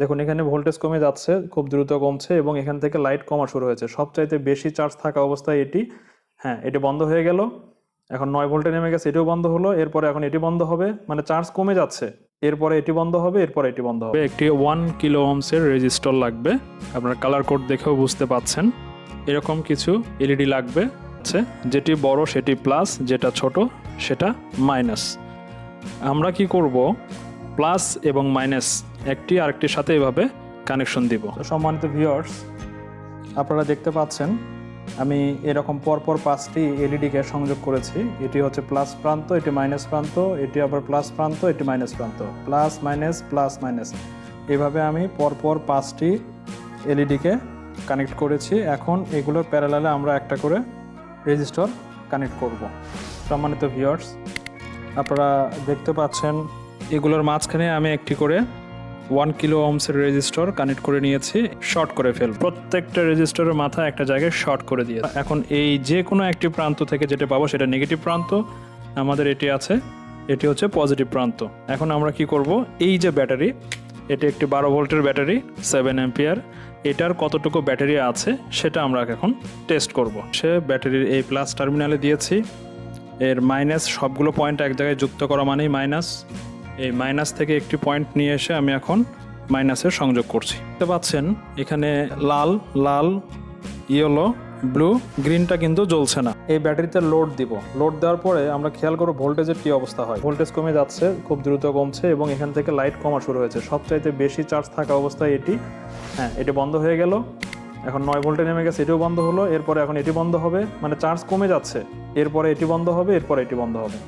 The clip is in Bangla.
দেখুন, এখানে ভোল্টেজ কমে যাচ্ছে, খুব দ্রুত কমছে এবং এখান থেকে লাইট কমা শুরু হয়েছে। সবচাইতে বেশি চার্জ থাকা অবস্থায় এটি হ্যাঁ এটি বন্ধ হয়ে গেল। এখন নয় ভোল্টে নেমে গেছে, এটিও বন্ধ হলো। এরপরে এখন এটি বন্ধ হবে মানে চার্জ কমে যাচ্ছে। এরপরে এটি বন্ধ হবে, এরপরে এটি বন্ধ হবে। একটি ওয়ান কিলো ওমসের রেজিস্টর লাগবে। আপনার কালার কোড দেখেও বুঝতে পাচ্ছেন। এরকম কিছু এলইডি লাগবে যেটি বড়, সেটি প্লাস যেটা ছোট, সেটা মাইনাস আমরা কি করব? প্লাস এবং মাইনাস একটি আরেকটির সাথে এভাবে কানেকশন দিব। সম্মানিত ভিউয়ার্স আপনারা দেখতে পাচ্ছেন, আমি এরকম পরপর পাঁচটি এলইডিকে সংযোগ করেছি। এটি হচ্ছে প্লাস প্রান্ত, এটি মাইনাস প্রান্ত, এটি আবার প্লাস প্রান্ত, এটি মাইনাস প্রান্ত। প্লাস মাইনাস প্লাস মাইনাস এভাবে আমি পরপর পাঁচটি এলইডিকে কানেক্ট করেছি। এখন এগুলো প্যারালালে আমরা একটা করে রেজিস্টর কানেক্ট করব। সম্মানিত ভিউয়ার্স আপনারা দেখতে পাচ্ছেন এগুলোর মাঝখানে আমি একটি করে ওয়ান কিলো ওমসের রেজিস্টর কানেক্ট করে নিয়েছি শর্ট করে ফেল প্রত্যেকটা রেজিস্টরের মাথা একটা জায়গায় শর্ট করে দিয়ে এখন এই যে কোনো একটি প্রান্ত থেকে যেটা পাবো সেটা নেগেটিভ প্রান্ত, আমাদের এটি আছে, এটি হচ্ছে পজিটিভ প্রান্ত। এখন আমরা কি করব? এই যে ব্যাটারি, এটি একটি বারো ভোল্টের ব্যাটারি সেভেন অ্যাম্পিয়ার এটার কতটুকু ব্যাটারি আছে সেটা আমরা এখন টেস্ট করব। সে ব্যাটারির এই প্লাস টার্মিনালে দিয়েছি। এর মাইনাস সবগুলো পয়েন্ট এক জায়গায় যুক্ত করা মানেই মাইনাস এই মাইনাস থেকে একটি পয়েন্ট নিয়ে এসে আমি এখন মাইনাসের সংযোগ করছি। দেখতে পাচ্ছেন, এখানে লাল লাল ইয়েলো ব্লু গ্রিনটা কিন্তু জ্বলছে না। এই ব্যাটারিতে লোড দিব। লোড দেওয়ার পরে আমরা খেয়াল করব ভোল্টেজের কি অবস্থা হয়। ভোল্টেজ কমে যাচ্ছে, খুব দ্রুত কমছে এবং এখান থেকে লাইট কমা শুরু হয়েছে। সবচাইতে বেশি চার্জ থাকা অবস্থায় এটি হ্যাঁ এটি বন্ধ হয়ে গেল। এখন নয় ভোল্টে নেমে গেছে, এটিও বন্ধ হলো। এরপরে এখন এটি বন্ধ হবে মানে চার্জ কমে যাচ্ছে। এরপরে এটি বন্ধ হবে, এরপরে এটি বন্ধ হবে।